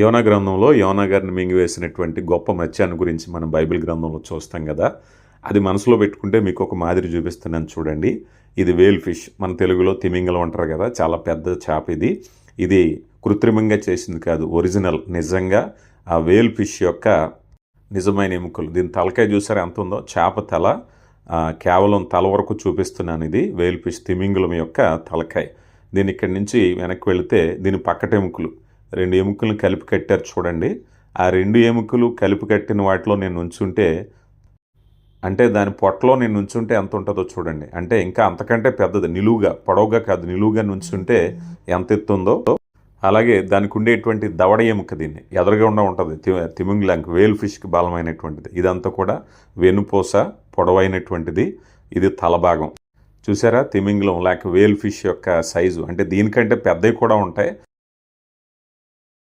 యోనా గ్రంథంలో యోనా గారిని మింగివేసినటువంటి గొప్ప మత్స్యాన్ని గురించి మనం బైబిల్ గ్రంథంలో చూస్తాం కదా అది మనసులో పెట్టుకుంటే మీకు ఒక మాదిరి చూపిస్తున్నాను చూడండి. ఇది వేల్ ఫిష్. మన తెలుగులో తిమింగలం అంటారు కదా చాలా పెద్ద చేప ఇది. ఇది కృత్రిమంగా చేసింది కాదు ఒరిజినల్. నిజంగా ఆ వేల్ ఫిష్ యొక్క నిజమైన ఎముకలు. దీని తలకాయ చూసారా ఎంత ఉందో? చేప తల కేవలం తల వరకు చూపిస్తున్నాను ఇది వేల్ ఫిష్ తిమింగలం యొక్క తలకాయ. దీని ఇక్కడి నుంచి వెనక్కి వెళితే దీని పక్కట ఎముకలు. రెండు ఎముకలను కలిపి కట్టారు చూడండి. ఆ రెండు ఎముకలు కలిపి కట్టిన వాటిలో నేను ఉంచుంటే అంటే దాని పొట్టలో నేను ఉంచుంటే ఎంత ఉంటుందో చూడండి. అంటే ఇంకా అంతకంటే పెద్దది నిలువుగా పొడవుగా కాదు నిలువుగా నుంచుంటే ఎంత ఎత్తుందో. అలాగే దానికి ఉండేటువంటి దవడ ఎముక దీన్ని ఎదరగా ఉంటుంది తిమింగ్లాంక్ వేల్ ఫిష్కి బలమైనటువంటిది. ఇదంతా కూడా వెనుపూస పొడవైనటువంటిది ఇది తలభాగం చూసారా? తిమింగలం లేక వేల్ ఫిష్ యొక్క సైజు అంటే దీనికంటే పెద్దవి కూడా ఉంటాయి.